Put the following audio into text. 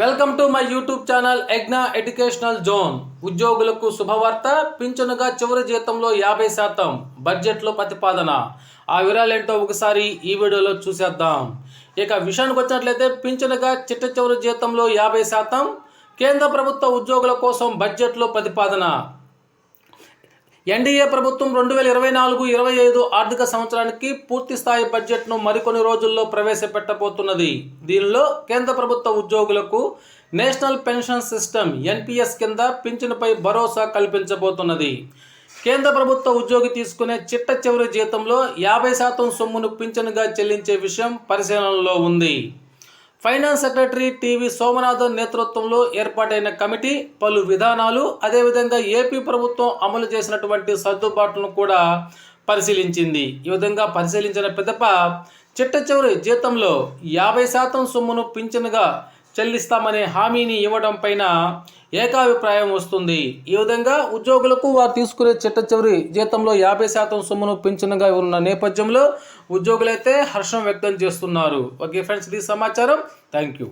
Welcome to my YouTube channel ఎగ్నా educational zone. ఉద్యోగులకు శుభవార్త పింఛనుగా చివరి జీతంలో యాభై శాతం బడ్జెట్లో ప్రతిపాదన. ఆ వివరాలేంటో ఒకసారి ఈ వీడియోలో చూసేద్దాం. ఇక విషయానికి వచ్చినట్లయితే పింఛనుగా చిట్ట చివరి జీతంలో యాభై శాతం కేంద్ర ప్రభుత్వ ఉద్యోగుల కోసం బడ్జెట్లో ప్రతిపాదన. ఎన్డీఏ ప్రభుత్వం రెండు వేల ఇరవై నాలుగు ఇరవై ఐదు ఆర్థిక సంవత్సరానికి పూర్తి స్థాయి బడ్జెట్ను మరికొన్ని రోజుల్లో ప్రవేశపెట్టబోతున్నది. దీనిలో కేంద్ర ప్రభుత్వ ఉద్యోగులకు నేషనల్ పెన్షన్ సిస్టమ్ ఎన్పిఎస్ కింద పింఛనుపై భరోసా కల్పించబోతున్నది. కేంద్ర ప్రభుత్వ ఉద్యోగి తీసుకునే చిట్ట చివరి జీతంలో యాభై శాతం సొమ్మును పింఛనుగా చెల్లించే విషయం పరిశీలనలో ఉంది. ఫైనాన్స్ సెక్రటరీ టీవీ సోమనాథన్ నేతృత్వంలో ఏర్పాటైన కమిటీ పలు విధానాలు అదేవిధంగా ఏపీ ప్రభుత్వం అమలు చేసినటువంటి సర్దుబాట్లను కూడా పరిశీలించింది. ఈ విధంగా పరిశీలించిన పిదప చిట్ట చివరి జీతంలో యాభై శాతం సొమ్మును పింఛనుగా చెల్లిస్తామనే హామీని ఇవ్వడం పైన ఏకాభిప్రాయం వస్తుంది. ఈ విధంగా ఉద్యోగులకు వారు తీసుకునే చిట్ట చివరి జీతంలో యాభై శాతం సొమ్మును పింఛనుగా ఉన్న నేపథ్యంలో ఉద్యోగులైతే హర్షం వ్యక్తం చేస్తున్నారు. ఓకే ఫ్రెండ్స్ ఇది సమాచారం. Thank you.